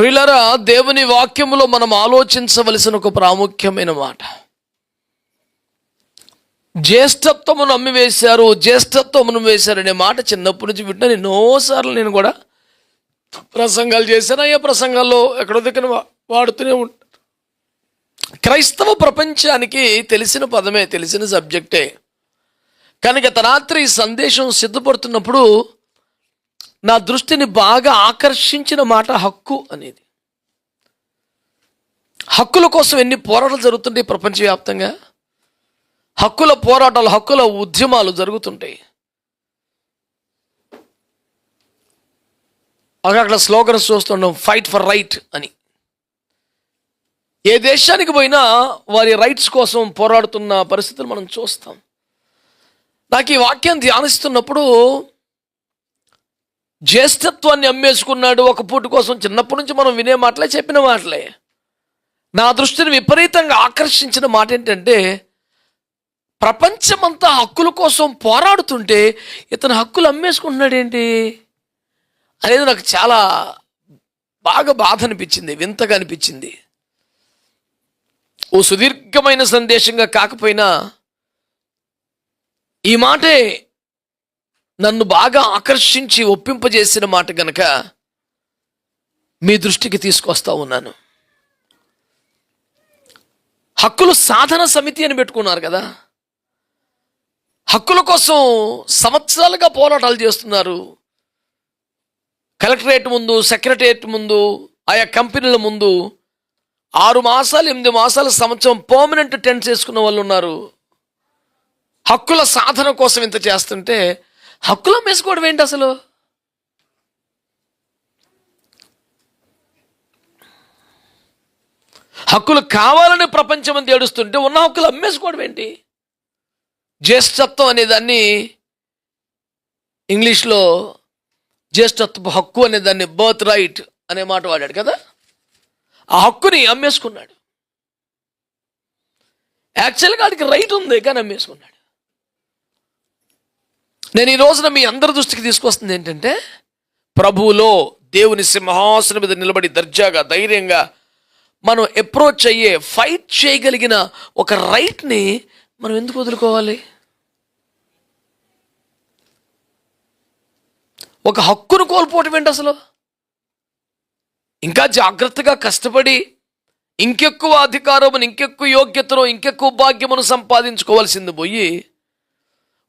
ప్రిలరా దేవుని వాక్యములో మనం ఆలోచించవలసిన ఒక ప్రాముఖ్యమైన మాట. జ్యేష్ఠత్వమును అమ్మివేశారు జ్యేష్ఠత్వమును వేశారనే మాట చిన్నప్పటి నుంచి వింటాను ఎన్నోసార్లు నేను కూడా ప్రసంగాలు చేశాను. అయ్యే ప్రసంగాల్లో ఎక్కడో దగ్గర వాడుతూనే ఉంటారు క్రైస్తవ ప్రపంచానికి తెలిసిన పదమే తెలిసిన సబ్జెక్టే. కనుక గత రాత్రి ఈ సందేశం సిద్ధపడుతున్నప్పుడు నా దృష్టిని బాగా ఆకర్షించిన మాట హక్కు అనేది. హక్కుల కోసం ఎన్ని పోరాటాలు జరుగుతుంటాయి ప్రపంచవ్యాప్తంగా? హక్కుల పోరాటాలు హక్కుల ఉద్యమాలు జరుగుతుంటాయి. అక్కడ స్లోగన్స్ చూస్తుండం ఫైట్ ఫర్ రైట్ అని. ఏ దేశానికి పోయినా వారి రైట్స్ కోసం పోరాడుతున్న పరిస్థితులు మనం చూస్తాం. నాకు ఈ వాక్యం ధ్యానిస్తున్నప్పుడు జ్యేష్ఠత్వాన్ని అమ్మేసుకున్నాడు ఒక పూట కోసం చిన్నప్పటి నుంచి మనం వినే మాటలే చెప్పిన మాటలే. నా దృష్టిని విపరీతంగా ఆకర్షించిన మాట ఏంటంటే ప్రపంచమంతా హక్కుల కోసం పోరాడుతుంటే ఇతను హక్కులు అమ్మేసుకుంటున్నాడు ఏంటి అనేది నాకు చాలా బాగా బాధ అనిపించింది వింతగా అనిపించింది. ఓ సుదీర్ఘమైన సందేశంగా కాకపోయినా ఈ మాటే నన్ను బాగా ఆకర్షించి ఒప్పింపజేసిన మాట గనక మీ దృష్టికి తీసుకొస్తా ఉన్నాను. హక్కులు సాధన సమితి అని పెట్టుకున్నారు కదా. హక్కుల కోసం సంవత్సరాలుగా పోరాటాలు చేస్తున్నారు. కలెక్టరేట్ ముందు సెక్రటరేట్ ముందు ఆయా కంపెనీల ముందు ఆరు మాసాలు ఎనిమిది మాసాల సంవత్సరం పర్మనెంట్ టెన్స్ వేసుకున్న వాళ్ళు ఉన్నారు. హక్కుల సాధన కోసం ఇంత చేస్తుంటే హక్కులు అమ్మేసుకోవడం ఏంటి అసలు? హక్కులు కావాలని ప్రపంచం అంతా ఏడుస్తుంటే ఉన్న హక్కులు అమ్మేసుకోవడం ఏంటి? జ్యేష్ఠత్వం అనే దాన్ని ఇంగ్లీష్లో జ్యేష్ఠత్వ హక్కు అనే దాన్ని బర్త్ రైట్ అనే మాట వాడాడు కదా? ఆ హక్కుని అమ్మేసుకున్నాడు. యాక్చువల్గా వాడికి రైట్ ఉంది కానీ అమ్మేసుకున్నాడు. నేను ఈ రోజున మీ అందరి దృష్టికి తీసుకొస్తుంది ఏంటంటే ప్రభువులో దేవుని సింహాసనం మీద నిలబడి దర్జాగా ధైర్యంగా మనం అప్రోచ్ అయ్యే ఫైట్ చేయగలిగిన ఒక రైట్ని మనం ఎందుకు వదులుకోవాలి? ఒక హక్కును కోల్పోవటం ఏంటి అసలు? ఇంకా జాగ్రత్తగా కష్టపడి ఇంకెక్కువ అధికారమును ఇంకెక్కువ యోగ్యతను ఇంకెక్కువ భాగ్యమును సంపాదించుకోవాల్సింది పోయి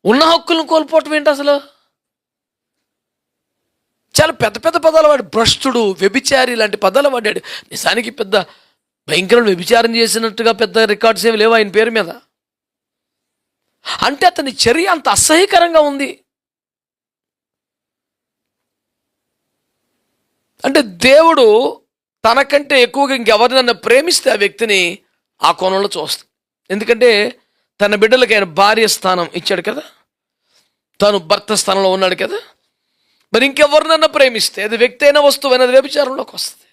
ఉన్న హక్కులను కోల్పోవటం ఏంటి అసలు? చాలా పెద్ద పెద్ద పదాలు వాడు. భ్రష్టుడు వ్యభిచారి లాంటి పదాలు వాడాడు. నిజానికి పెద్ద భయంకరం వ్యభిచారం చేసినట్టుగా పెద్ద రికార్డ్స్ ఏమి లేవు ఆయన పేరు మీద. అంటే అతని చర్య అంత అసహ్యకరంగా ఉంది. అంటే దేవుడు తనకంటే ఎక్కువగా ఇంకెవరినన్నా ప్రేమిస్తే ఆ వ్యక్తిని ఆ కోణంలో చూస్తాడు. ఎందుకంటే తన బిడ్డలకు ఆయన భార్య స్థానం ఇచ్చాడు కదా? తను భర్త స్థానంలో ఉన్నాడు కదా? మరి ఇంకెవరినన్నా ప్రేమిస్తే అది వ్యక్తి అయినా వస్తువు అయినా అది వ్యభిచారంలోకి వస్తుంది.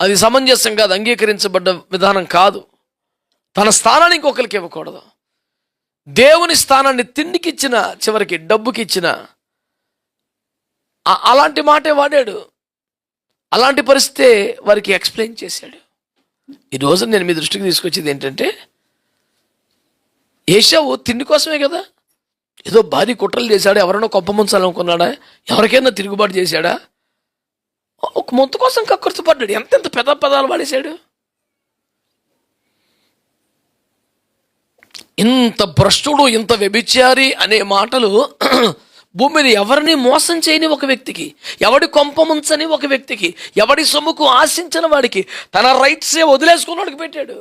అది సమంజసం కాదు అంగీకరించబడ్డ విధానం కాదు. తన స్థానాన్ని ఇంకొకరికి ఇవ్వకూడదు. దేవుని స్థానాన్ని తిండికి ఇచ్చిన చివరికి డబ్బుకి ఇచ్చిన అలాంటి మాటే వాడాడు. అలాంటి పరిస్థితే వారికి ఎక్స్ప్లెయిన్ చేశాడు. ఈరోజు నేను మీ దృష్టికి తీసుకొచ్చేది ఏంటంటే ఏషావు తిండి కోసమే కదా? ఏదో భారీ కుట్రలు చేశాడు? ఎవరైనా కొప్పముంచాలనుకున్నాడా ఎవరికైనా తిరుగుబాటు చేశాడా? ఒక మొత్తం కోసం కక్కుర్తి పడ్డాడు. ఎంత ఎంత పెద్ద పదాలు వాడేశాడు? ఇంత భ్రష్టుడు ఇంత వ్యభిచారి అనే మాటలు భూమిని ఎవరిని మోసం చేయని ఒక వ్యక్తికి ఎవడి కొంపముంచని ఒక వ్యక్తికి ఎవడి సొమ్ముకు ఆశించిన వాడికి తన రైట్సే వదిలేసుకున్నాడికి పెట్టాడు.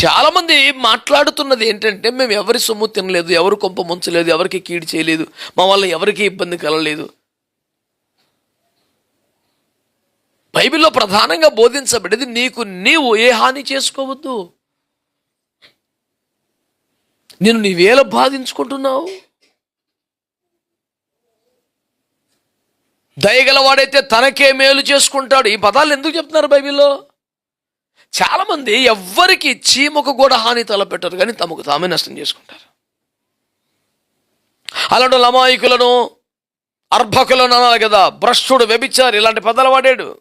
చాలామంది మాట్లాడుతున్నది ఏంటంటే మేము ఎవరి సొమ్ము తినలేదు ఎవరు కొంప ముంచలేదు ఎవరికి కీడు చేయలేదు మా వల్ల ఎవరికి ఇబ్బంది కలగలేదు. బైబిల్లో ప్రధానంగా బోధించబడేది నీకు నీవు ఏ హాని చేసుకోవద్దు. నేను నీవేలా బాధించుకుంటున్నావు. దయగలవాడైతే తనకే మేలు చేసుకుంటాడు. ఈ పదాలు ఎందుకు చెప్తున్నారు బైబిల్లో? చాలామంది ఎవ్వరికి చీమకు కూడా హాని తలపెట్టరు కానీ తమకు తామే నష్టం చేసుకుంటారు. అలాంటి లమాయికులను అర్భకులను అనాలి కదా. భ్రష్టుడు వ్యభిచారు ఇలాంటి పదాలు వాడాడు.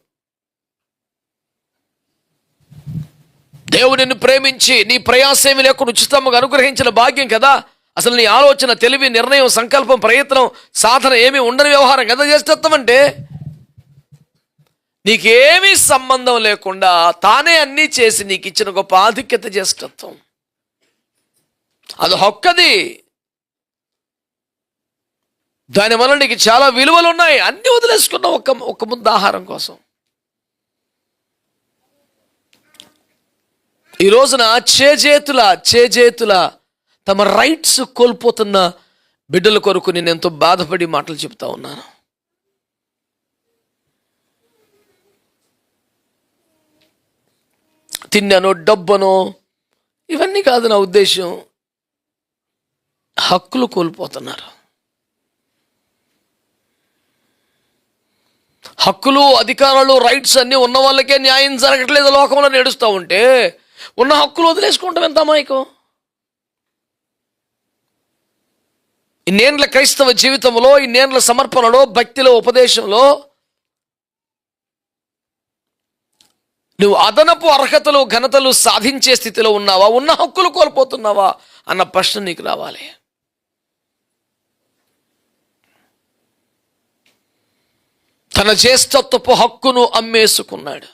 దేవుడు నిన్ను ప్రేమించి నీ ప్రయాసేమి లేకుండా ఉచితంగా అనుగ్రహించిన భాగ్యం కదా. అసలు నీ ఆలోచన తెలివి నిర్ణయం సంకల్పం ప్రయత్నం సాధన ఏమీ ఉండని వ్యవహారం కదా చేసేస్తామంటే. నీకేమీ సంబంధం లేకుండా తానే అన్నీ చేసి నీకు ఇచ్చిన గొప్ప ఆధిక్యత చేస్తత్వం అది హొక్కది. దానివల్ల నీకు చాలా విలువలు ఉన్నాయి అన్ని వదిలేసుకున్నావు ఒక్క ఒక్క ముందు ఆహారం కోసం. ఈ రోజున చేజేతుల చేజేతుల తమ రైట్స్ కోల్పోతున్న బిడ్డల కొరకు నేను ఎంతో బాధపడి మాటలు చెప్తా ఉన్నాను. తిన్నాను డబ్బనో ఇవన్నీ కాదు నా ఉద్దేశం. హక్కులు కోల్పోతున్నారు. హక్కులు అధికారాలు రైట్స్ అన్నీ ఉన్న వాళ్ళకే న్యాయం జరగట్లేదు లోకంలో నడుస్తూ ఉంటే ఉన్న హక్కులు వదిలేసుకుంటాం ఎంత అమాయకం? ఇన్నేండ్ల క్రైస్తవ జీవితంలో ఇన్నేండ్ల సమర్పణలో భక్తిలో ఉపదేశంలో నువ్వు అదనపు అర్హతలు ఘనతలు సాధించే స్థితిలో ఉన్నావా? ఉన్న హక్కులు కోల్పోతున్నావా? అన్న ప్రశ్న నీకు రావాలి. తన జ్యేష్ఠత్వపు హక్కును అమ్మేసుకున్నాడు.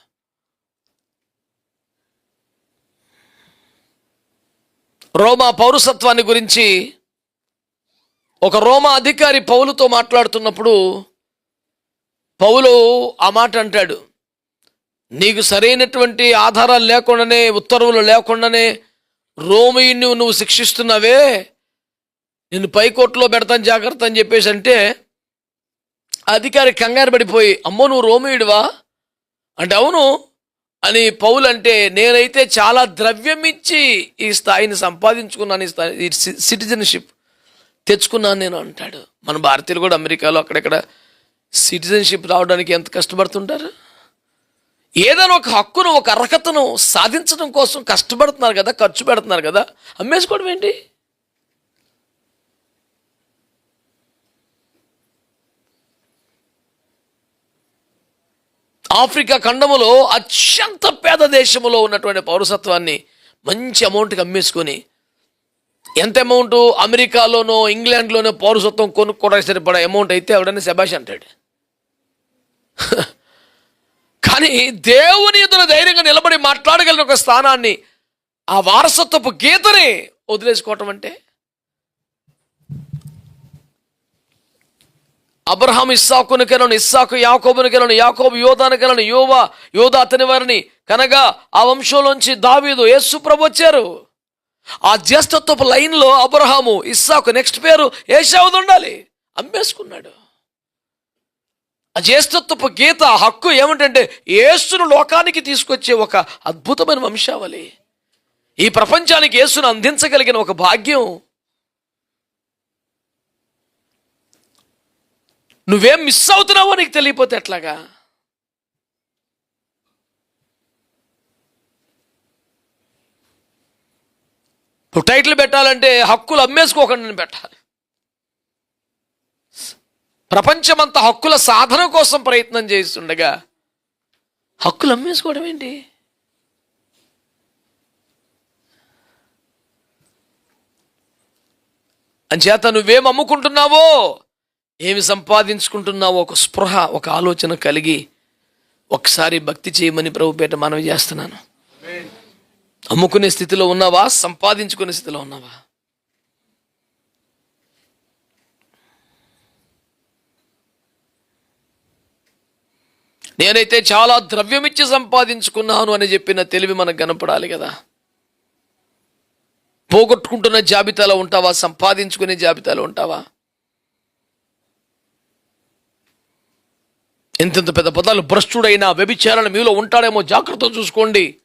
రోమా పౌరసత్వాన్ని గురించి ఒక రోమా అధికారి పౌలుతో మాట్లాడుతున్నప్పుడు పౌలు ఆ మాట అంటాడు. నీకు సరైనటువంటి ఆధారాలు లేకుండానే ఉత్తర్వులు లేకుండానే రోమిని నువ్వు శిక్షిస్తున్నావే నిన్ను పైకోట్లో పెడతాను జాగ్రత్త అని చెప్పేసి అంటే అధికారి కంగారు పడిపోయి అమ్మో నువ్వు రోమియుడివా? అంటే అవును అని పౌలు అంటే నేనైతే చాలా ద్రవ్యం ఇచ్చి ఈ స్థాయిని సంపాదించుకున్నాను ఈ స్థాయి ఈ సి- సిటిజన్షిప్ తెచ్చుకున్నాను నేను అంటాడు. మన భారతీయులు కూడా అమెరికాలో అక్కడెక్కడ సిటిజన్షిప్ రావడానికి ఎంత కష్టపడుతుంటారు? ఏదైనా ఒక హక్కును ఒక అర్హతను సాధించడం కోసం కష్టపడుతున్నారు కదా ఖర్చు పెడుతున్నారు కదా అమ్మేసుకోవడం ఏంటి? ఆఫ్రికా ఖండములో అత్యంత పేద దేశంలో ఉన్నటువంటి పౌరసత్వాన్ని మంచి అమౌంట్కి అమ్మేసుకొని ఎంత అమౌంట్? అమెరికాలోనో ఇంగ్లాండ్లోనో పౌరసత్వం కొనుక్కోవడానికి సరిపడా అమౌంట్ అయితే ఎవడన్నా శబాష్ అంటాడు. కానీ దేవుని ఎదురు ధైర్యంగా నిలబడి మాట్లాడగలిగిన ఒక స్థానాన్ని ఆ వారసత్వపు గీతని వదిలేసుకోవటం అంటే అబ్రహాం ఇస్సాకును కెలను ఇస్సాకు యాకోబును కెలను యాకోబు యోధాను కెలను యువ యోధ అతని వారిని కనగా ఆ వంశంలోంచి దావీదు యేసు ప్రభు వచ్చారు. ఆ జ్యేష్ఠత్వపు లైన్లో అబ్రహాము ఇస్సాకు నెక్స్ట్ పేరు ఏషావుది ఉండాలి. అమ్మేసుకున్నాడు. జ్యేష్ఠత్వపు గీత హక్కు ఏమిటంటే యేసును లోకానికి తీసుకొచ్చే ఒక అద్భుతమైన వంశావళి. ఈ ప్రపంచానికి యేసును అందించగలిగిన ఒక భాగ్యం. నువ్వేం మిస్ అవుతున్నావో నీకు తెలియపోతే ఎట్లాగా? ఇప్పుడు టైటిల్ పెట్టాలంటే హక్కులు అమ్మేసుకోకుండా పెట్టాలి. ప్రపంచమంతా హక్కుల సాధన కోసం ప్రయత్నం చేస్తుండగా హక్కులు అమ్మేసుకోవడం ఏంటి? అంచేత నువ్వేం అమ్ముకుంటున్నావో ఏమి సంపాదించుకుంటున్నావో ఒక స్పృహ ఒక ఆలోచన కలిగి ఒకసారి భక్తి చేయమని ప్రభుపేట మనవి చేస్తున్నాను. అమ్ముకునే స్థితిలో ఉన్నావా? సంపాదించుకునే స్థితిలో ఉన్నావా? నేనైతే చాలా ద్రవ్యమిచ్చి సంపాదించుకున్నాను అని చెప్పిన తెలివి మనకు కనపడాలి కదా. పోగొట్టుకుంటున్న జాబితాలో ఉంటావా? సంపాదించుకునే జాబితాలో ఉంటావా? ఎంతెంత పెద్ద పదాలు భ్రష్టుడైన వ్యభిచారణ మీలో ఉంటాడేమో జాగ్రత్త చూసుకోండి.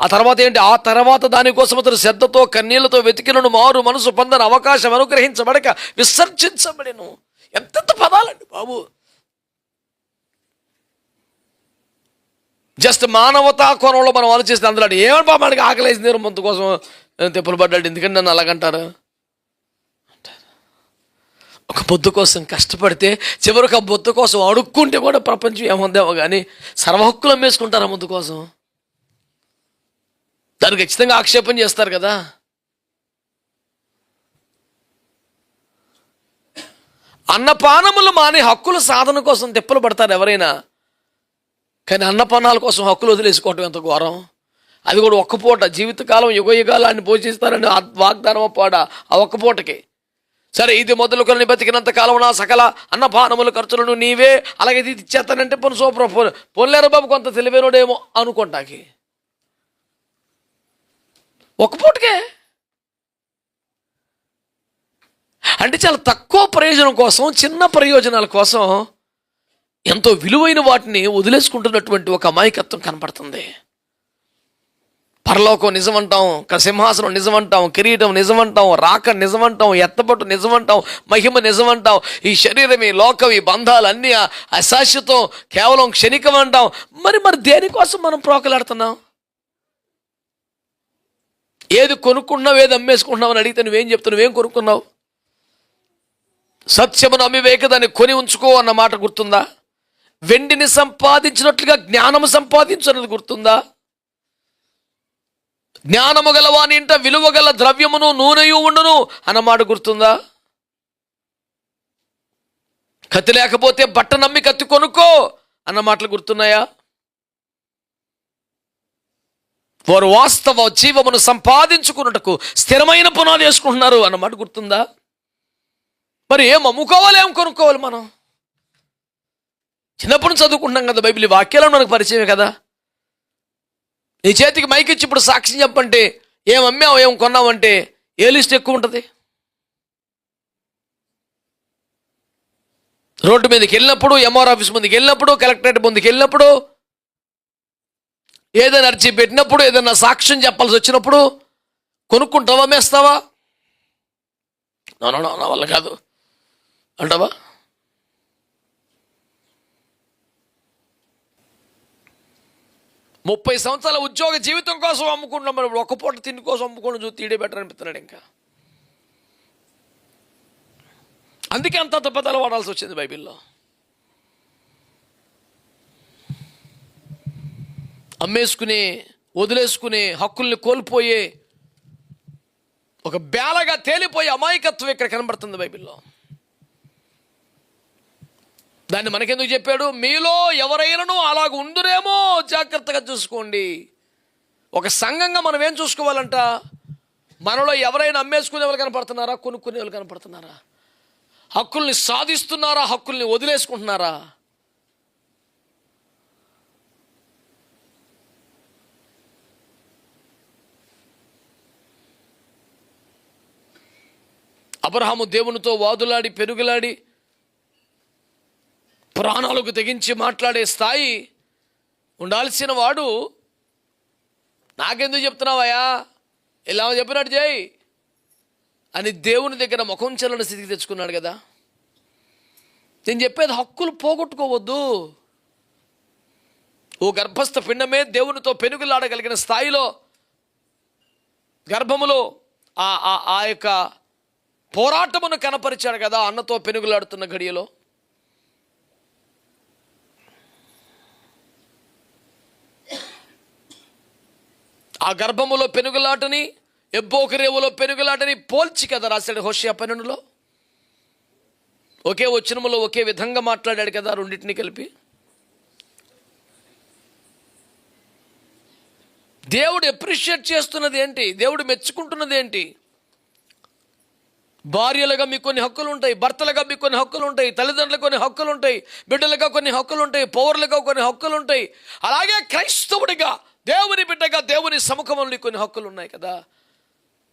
ఆ తర్వాత ఏంటి? ఆ తర్వాత దానికోసం అతను శ్రద్ధతో కన్నీళ్ళతో వెతికినను మారు మనసు పొందని అవకాశం అనుగ్రహించబడక విసర్జించబడిను. ఎంతెంత పదాలండి బాబు. జస్ట్ మానవతా కోణంలో మనం ఆలోచిస్తే అందులో ఏమని పాపానికి మనకి ఆకలేసింది ముందు కోసం తెప్పులు పడ్డాడు ఎందుకంటే నన్ను అలాగంటారు? ఒక బొద్దు కోసం కష్టపడితే చివరికి ఆ బొద్దు కోసం అడుక్కుంటే కూడా ప్రపంచం ఏముందేమో కానీ సర్వహక్కులు అమ్మేసుకుంటారు ఆ ముద్దు కోసం? దానికి ఖచ్చితంగా ఆక్షేపం చేస్తారు కదా. అన్నపానములు మాని హక్కుల సాధన కోసం తిప్పలు పడతారు ఎవరైనా. కానీ అన్నపానాల కోసం హక్కులు వదిలేసుకోవటం ఎంత ఘోరం? అది కూడా ఒక్క పూట జీవితకాలం యుగ యుగాలాన్ని పోషిస్తారని వాగ్దానం పాడ ఆ ఒక్క పూటకి. సరే ఇది మొదలుకొని బతికినంత కాలం నా సకల అన్నపానముల ఖర్చులను నీవే అలాగే ఇది ఇచ్చేస్తానంటే పని సూపర్ పోన్. పోన్లేరు బాబు కొంత తెలివైనడేమో అనుకుంటాకి. ఒక పూటకే? అంటే చాలా తక్కువ ప్రయోజనం కోసం చిన్న ప్రయోజనాల కోసం ఎంతో విలువైన వాటిని వదిలేసుకుంటున్నటువంటి ఒక అమాయకత్వం కనపడుతుంది. పరలోకం నిజమంటాం క- సింహాసనం నిజమంటాం కిరీటం నిజమంటాం రాక నిజమంటాం ఎత్తపట్టు నిజమంటాం మహిమ నిజమంటాం ఈ శరీరం ఈ లోకం ఈ బంధాలు అన్నీ అశాశ్వతం కేవలం క్షణికం అంటాం. మరి మరి దేనికోసం మనం ప్రోకలాడుతున్నాం? ఏది కొనుక్కున్నావు ఏది అమ్మేసుకుంటున్నావు అని అడిగితే నువ్వేం చెప్తావు నువ్వేం కొనుక్కున్నావు? సత్యమును అమ్మివేక దాన్ని కొని ఉంచుకో అన్న మాట గుర్తుందా? వెండిని సంపాదించినట్లుగా జ్ఞానము సంపాదించినది గుర్తుందా? జ్ఞానము గల వాని ఇంట విలువ గల ద్రవ్యమును నూనెయు ఉండును అన్నమాట గుర్తుందా? కత్తి లేకపోతే బట్ట నమ్మి కత్తి కొనుక్కో అన్న మాటలు గుర్తున్నాయా? వారు వాస్తవ జీవమును సంపాదించుకున్నటకు స్థిరమైన పునాది వేసుకుంటున్నారు అన్నమాట గుర్తుందా? మరి ఏం అమ్ముకోవాలి ఏం కొనుక్కోవాలి మనం? చిన్నప్పుడు నుంచి చదువుకుంటున్నాం కదా బైబిల్ వాక్యాలు మనకు పరిచయమే కదా. నీ చేతికి మైక్ ఇచ్చి ఇప్పుడు సాక్ష్యం చెప్పంటే ఏం అమ్మావు ఏం కొన్నావంటే ఏ లిస్ట్ ఎక్కువ ఉంటుంది? రోడ్డు మీదకి వెళ్ళినప్పుడు ఎంఆర్ ఆఫీస్ ముందుకు వెళ్ళినప్పుడు కలెక్టరేట్ ముందుకు వెళ్ళినప్పుడు ఏదైనా అర్జీ పెట్టినప్పుడు ఏదైనా సాక్ష్యం చెప్పాల్సి వచ్చినప్పుడు కొనుక్కుంటావా మేస్తావా నా వల్ల కాదు. అంటావా? ముప్పై సంవత్సరాల ఉద్యోగ జీవితం కోసం అమ్ముకుంటున్నాం మరి. ఒక పూట తిండి కోసం అమ్ముకోవడం చూసి తీడే బెటర్ అనిపిస్తున్నాడు ఇంకా. అందుకే అంత తప్పదాలు వాడాల్సి వచ్చింది బైబిల్లో. అమ్మేసుకునే వదిలేసుకునే హక్కుల్ని కోల్పోయే ఒక బేలగా తేలిపోయే అమాయకత్వం ఇక్కడ కనబడుతుంది బైబిల్లో. దాన్ని మనకెందుకు చెప్పాడు? మీలో ఎవరైనాను అలాగ ఉండురేమో జాగ్రత్తగా చూసుకోండి. ఒక సంఘంగా మనం ఏం చూసుకోవాలంట? మనలో ఎవరైనా అమ్మేసుకునే వాళ్ళు కనపడుతున్నారా? కొనుక్కునే వాళ్ళు కనపడుతున్నారా? హక్కుల్ని సాధిస్తున్నారా? హక్కుల్ని వదిలేసుకుంటున్నారా? అబ్రహాము దేవునితో వాదులాడి పెరుగులాడి ప్రాణాలకు తెగించి మాట్లాడే స్థాయి ఉండాల్సిన వాడు. నాకెందుకు చెప్తున్నావయ్యా? ఇలా చెప్పినట్టు చేయి. అని దేవుని దగ్గర ముఖం చెల్లని స్థితికి తెచ్చుకున్నాడు కదా. నేను చెప్పేది హక్కులు పోగొట్టుకోవద్దు. ఓ గర్భస్థ పిండమే దేవునితో పెనుగులాడగలిగిన స్థాయిలో గర్భములో ఆ ఆ- ఆ యొక్క పోరాటమును కనపరిచాడు కదా అన్నతో పెనుగులాడుతున్న ఘడియలో. ఆ గర్భములో పెనుగులాటని ఎబ్బోకి రేవులో పెనుగులాటని పోల్చి కదా రాశాడు హోషియా పన్నెండులో. ఒకే వచనములో ఒకే విధంగా మాట్లాడాడు కదా రెండింటిని కలిపి. దేవుడు ఎప్రిషియేట్ చేస్తున్నది ఏంటి? దేవుడు మెచ్చుకుంటున్నది ఏంటి? భార్యలుగా మీకు కొన్ని హక్కులు ఉంటాయి భర్తలుగా మీకు కొన్ని హక్కులు ఉంటాయి తల్లిదండ్రులకు కొన్ని హక్కులు ఉంటాయి బిడ్డలుగా కొన్ని హక్కులు ఉంటాయి పౌరులుగా కొన్ని హక్కులు ఉంటాయి. అలాగే క్రైస్తవుడిగా దేవుని బిడ్డగా దేవుని సముఖంలో కొన్ని హక్కులు ఉన్నాయి కదా.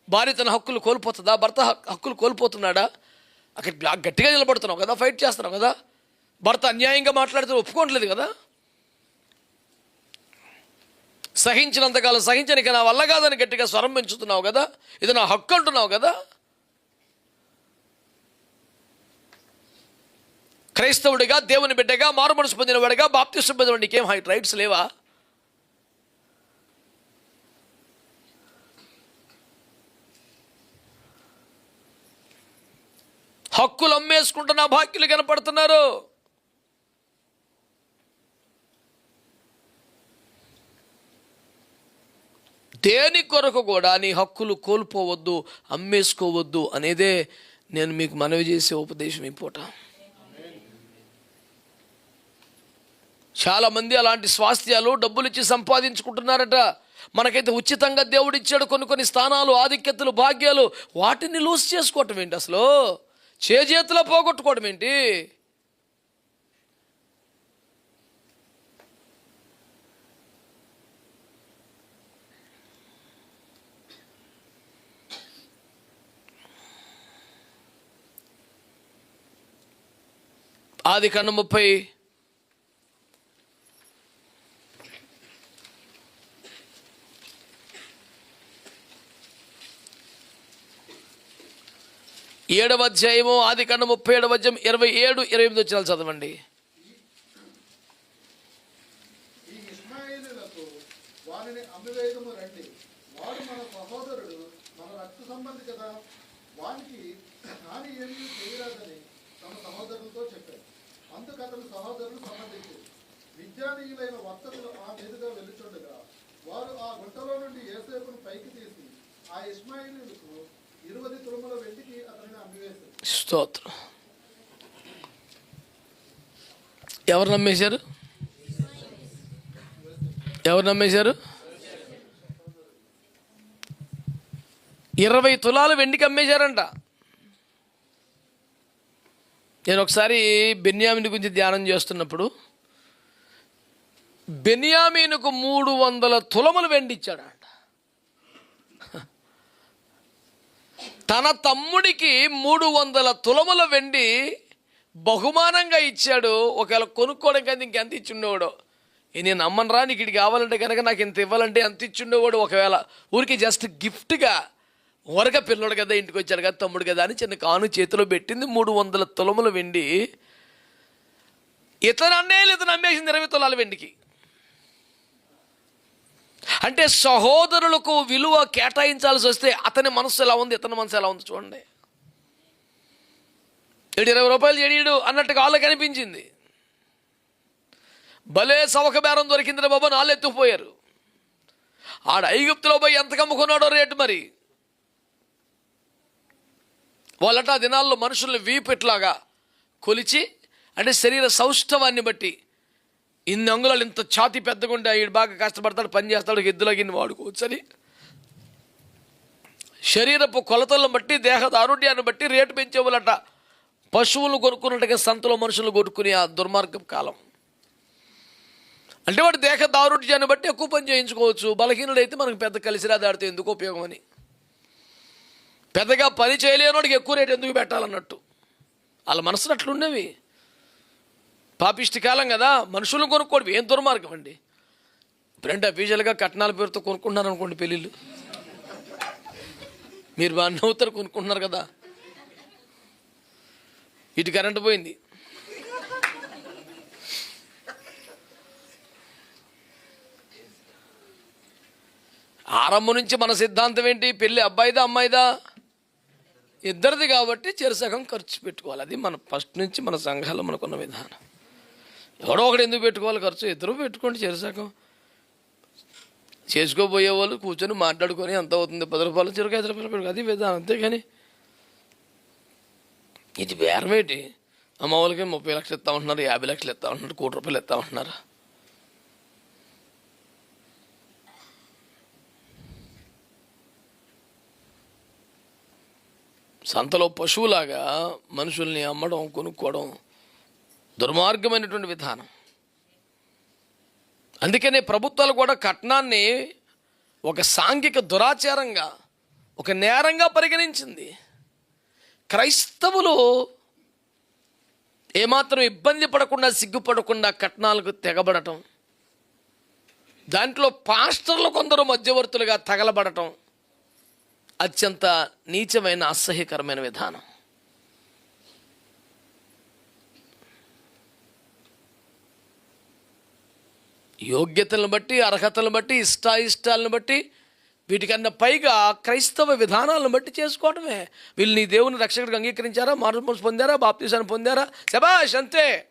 భార్య తన హక్కులు కోల్పోతుందా? భర్త హక్కులు కోల్పోతున్నాడా? అక్కడ గట్టిగా నిలబడుతున్నావు కదా? ఫైట్ చేస్తున్నావు కదా? భర్త అన్యాయంగా మాట్లాడితే ఒప్పుకోవట్లేదు కదా? సహించినంతకాలం సహించనిక నా వల్ల కాదని గట్టిగా స్వరం పెంచుతున్నావు కదా? ఇది నా హక్కు అంటున్నావు కదా? క్రైస్తవుడిగా దేవుని బిడ్డగా మారు మనసు పొందినవాడిగా బాప్తిస్టు పొందిన నీకేం హైట్ రైట్స్ లేవా? హక్కులు అమ్మేసుకుంటున్న భాగ్యులు కనపడుతున్నారు. దేని కొరకు కూడా నీ హక్కులు కోల్పోవద్దు అమ్మేసుకోవద్దు అనేదే నేను మీకు మనవి చేసే ఉపదేశం ఈ చాలామంది చాలా మంది అలాంటి స్వాస్థ్యాలు డబ్బులు ఇచ్చి సంపాదించుకుంటున్నారట. మనకైతే ఉచితంగా దేవుడిచ్చాడు కొన్ని కొన్ని స్థానాలు ఆధిక్యతలు భాగ్యాలు వాటిని లూజ్ చేసుకోవటం ఏంటి అసలు? చేజేతిలో పోగొట్టుకోవడం ఏంటి? ఆది కన్ను ముప్పై ఏడవ అధ్యాయము ఆది కన్న ముప్పై ఏడవ అధ్యాయం ఇరవై ఏడు ఇరవై ఎనిమిది వచ్చిన చదవండి. ఈ ఇస్మాయిలులకు వారిని రండి. మన సహోదరుడు మన రక్త సంబంధి కదా. చేయరాదని సహోదరులతో చెప్పారు. సహోదరులు విద్యానీయులైన వర్తకులు ఆ మీదుగా వెలుచుండగా వారు ఆ గుంటలో నుండి ఏసేపును పైకి తీసి ఆ ఇస్మాయిలులకు స్తోత్రం. ఎవరు నమ్మేశారు? ఎవరు నమ్మేశారు? ఇరవై తులాలు వెండికి అమ్మేశారంట. నేను ఒకసారి బెన్యామిని గురించి ధ్యానం చేస్తున్నప్పుడు బెన్యామీనుకు మూడు వందల తులములు వెండిచ్చాడు తన తమ్ముడికి మూడు వందల తులముల వెండి బహుమానంగా ఇచ్చాడు. ఒకవేళ కొనుక్కోవడం కానీ ఇంకెంత ఇచ్చిండేవాడు? నేను అమ్మనరా నీకు ఇది కావాలంటే కనుక నాకు ఇంత ఇవ్వాలంటే ఎంత ఇచ్చిండేవాడు? ఒకవేళ ఊరికి జస్ట్ గిఫ్ట్గా వరక పిల్లడు కదా ఇంటికి వచ్చాడు కదా తమ్ముడు కదా అని చిన్న కాను చేతిలో పెట్టింది మూడు వందల తులముల వెండి. ఇతను అన్నే ఇతను అమ్మేసింది ఇరవై తులాల వెండికి. అంటే సహోదరులకు విలువ కేటాయించాల్సి వస్తే అతని మనసు ఎలా ఉంది ఇతని మనసు ఎలా ఉంది చూడండి. ఏడు ఇరవై రూపాయలు చెడియడు అన్నట్టుగా వాళ్ళకి అనిపించింది. భలే సవక బేరం దొరికిందిరా బాబా నాళ్ళు ఎత్తుకుపోయారు. ఆడ ఐగుప్తులో పోయి ఎంత కమ్ముకున్నాడో రేటు మరి. వాళ్ళట ఆ దినాల్లో మనుషుల్ని వీపెట్లాగా కొలిచి అంటే శరీర సౌష్ఠవాన్ని బట్టి ఇన్ని అంగుళాలు ఇంత ఛాతి పెద్దగా ఉంటే ఈడు బాగా కష్టపడతాడు పని చేస్తాడు ఎద్దులో వాడుకోవచ్చు అని. శరీరపు కొలతలను బట్టి దేహ ఆరోగ్యాన్ని బట్టి రేటు పెంచేవాళ్ళట. పశువులు కొనుక్కున్నట్టుగా సంతలో మనుషులు కొనుక్కునే ఆ దుర్మార్గం కాలం. అంటే వాడి దేహ దారుఢ్యాన్ని బట్టి ఎక్కువ పని చేయించుకోవచ్చు. బలహీనుడైతే మనకు పెద్ద కలిసిరా దాడితే ఎందుకు ఉపయోగం అని. పెద్దగా పని చేయలేనోడికి ఎక్కువ రేటు ఎందుకు పెట్టాలన్నట్టు. వాళ్ళ మనసులు అట్లుండేవి పాపిష్టి కాలం కదా మనుషులను కొనుక్కోవడం ఏం దుర్మార్గం అండి? ఇప్పుడంటే అఫీషియల్గా కట్నాల పేరుతో కొనుక్కుంటున్నారు అనుకోండి పెళ్ళిళ్ళు. మీరు బాగా నవ్వుతారు కొనుక్కుంటున్నారు కదా. ఇటు కరెంట్ పోయింది. ఆరంభం నుంచి మన సిద్ధాంతం ఏంటి? పెళ్ళి అబ్బాయిదా అమ్మాయిదా? ఇద్దరిది కాబట్టి చెరుసగం ఖర్చు పెట్టుకోవాలి. అది మన ఫస్ట్ నుంచి మన సంఘాలు మనకున్న విధానం. ఎవడో ఒకడు ఎందుకు పెట్టుకోవాలి? ఖర్చు. ఇద్దరు పెట్టుకోండి చెరుసగం చేసుకోబోయే వాళ్ళు కూర్చొని మాట్లాడుకొని ఎంత అవుతుంది? పది రూపాయలు చెరుకు ఐదు రూపాయలు పెట్టుకో. అది విధానం అంతేగాని. ఇది బేరమేటి అమ్మ వాళ్ళకి ముప్పై లక్షలు ఇస్తా ఉంటున్నారు యాభై లక్షలు ఇస్తా ఉంటున్నారు కోటి రూపాయలు ఇస్తా ఉంటున్నారు సంతలో పశువులాగా మనుషుల్ని అమ్మడం కొనుక్కోవడం దుర్మార్గమైనటువంటి విధానం. అందుకనే ప్రభుత్వాలు కూడా కట్నాన్ని ఒక సాంఘిక దురాచారంగా ఒక నేరంగా పరిగణించింది. క్రైస్తవులు ఏమాత్రం ఇబ్బంది పడకుండా సిగ్గుపడకుండా కట్నాలకు తెగబడటం దాంట్లో పాస్టర్లు కొందరు మధ్యవర్తులుగా తగలబడటం అత్యంత నీచమైన అసహ్యకరమైన విధానం. యోగ్యతలను బట్టి అర్హతలను బట్టి ఇష్టాయిష్టాలను బట్టి వీటికన్నా పైగా క్రైస్తవ విధానాలను బట్టి చేసుకోవటమే. వీళ్ళు నీ దేవుని రక్షకుడికి అంగీకరించారా? మార్పు పొందారా? బాప్తీసాన్ని పొందారా? శబాష్ అంతే.